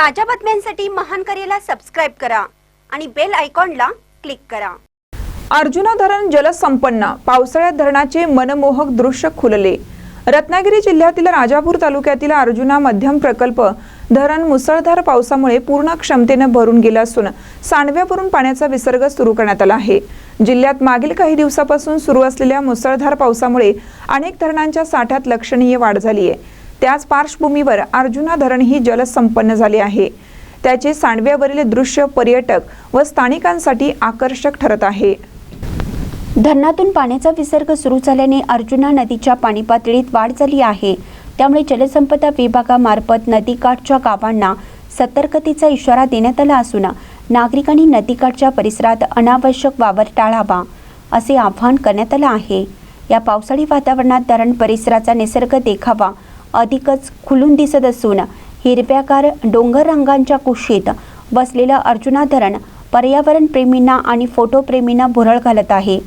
ताज्या बातम्यांसाठी महान करेला सबस्क्राईब करा आणि बेल आयकॉनला क्लिक करा. अर्जुना धरण जलसंपन्न. पावसाळ्यात धरणाचे मनमोहक दृश्य खुलले. रत्नागिरी जिल्ह्यातील राजापूर तालुक्यातील अर्जुना मध्यम प्रकल्प धरण मुसळधार पावसामुळे पूर्ण क्षमतेने भरून गेलं असून सांडव्यावरून पाण्याचा विसर्ग सुरू करण्यात आला आहे. जिल्ह्यात मागील काही दिवसापासून सुरू असलेल्या मुसळधार पावसामुळे अनेक धरणांच्या साठ्यात लक्षणीय वाढ झाली आहे. त्याच पार्श्वभूमीवर अर्जुना धरण ही जलसंपन्न झाले आहे. त्याचे सांडव्यावरील दृश्य पर्यटक व स्थानिकांसाठी आकर्षक ठरत आहे. धरणातून पाण्याचा विसर्ग सुरू झाल्याने अर्जुना नदीच्या पाणी पातळीत वाढ झाली आहे. त्यामुळे जलसंपदा विभागामार्फत नदीकाठच्या गावांना सतर्कतेचा इशारा देण्यात आला असून नागरिकांनी नदीकाठच्या परिसरात अनावश्यक वावर टाळावा असे आवाहन करण्यात आलं आहे. या पावसाळी वातावरणात धरण परिसराचा निसर्ग देखावा अधिकच खुलून दिसत असून हिरव्यागार डोंगर रंगांच्या कुशीत बसलेलं अर्जुना धरण पर्यावरण प्रेमींना आणि फोटोप्रेमींना भुरळ घालत आहे.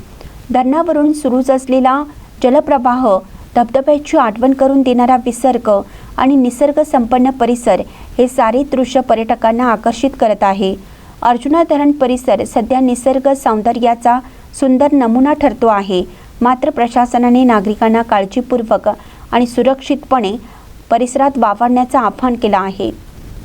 धरणावरून सुरूच असलेला जलप्रवाह धबधब्याची आठवण करून देणारा विसर्ग आणि निसर्ग संपन्न परिसर हे सारे दृश्य पर्यटकांना आकर्षित करत आहे. अर्जुना धरण परिसर सध्या निसर्ग सौंदर्याचा सुंदर नमुना ठरतो आहे. मात्र प्रशासनाने नागरिकांना काळजीपूर्वक आणि सुरक्षितपणे परिसरात वावरण्याचं आवाहन केलं आहे.